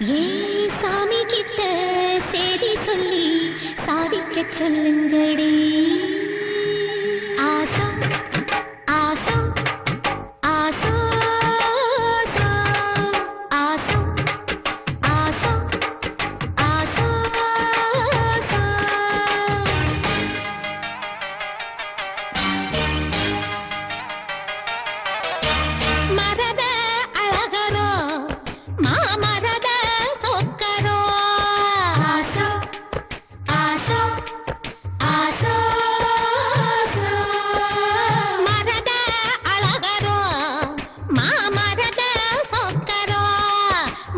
ஏன் சாமி கிட்ட செய்தி சொல்லி சாதிக்க சொல்லுங்கடி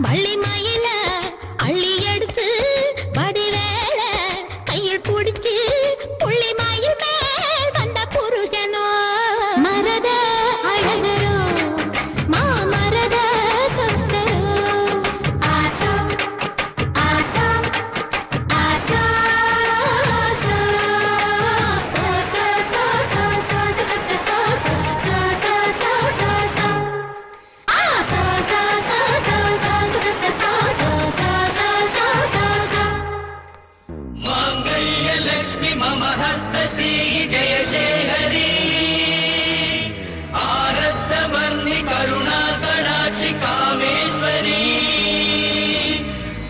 வள்ளி माङ्गल्यलक्ष्मि मम हस्त श्री जयशेखरी आरब्धवर्णि करुणाकणाक्षि कामेश्वरी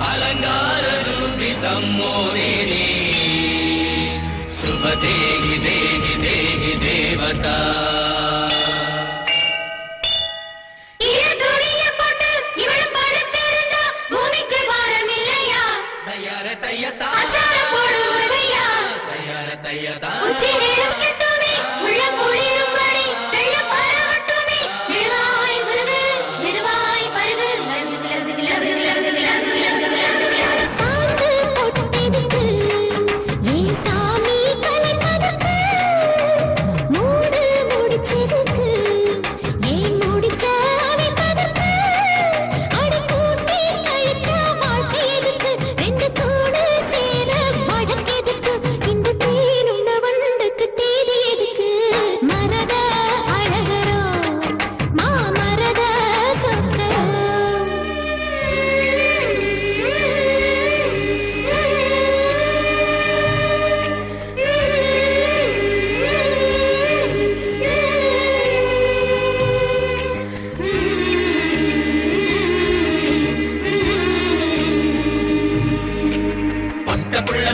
अलङ्काररूपि सम्मोदिनी शुभ देहि देहि देहि देवता தயார தையதா తయదా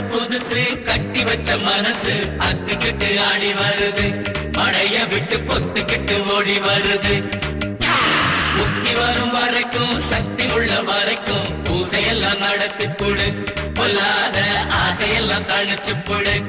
புதுசு கட்டி வச்ச மனசு அத்துக்கிட்டு ஆடி வருது. மழைய விட்டு பொத்துக்கிட்டு ஓடி வருது. முக்தி வரும் வரைக்கும் சக்தி உள்ள வரைக்கும் பூசையெல்லாம் நடத்தி கொடு. பொல்லாத ஆசையெல்லாம் தணிச்சு கொடு.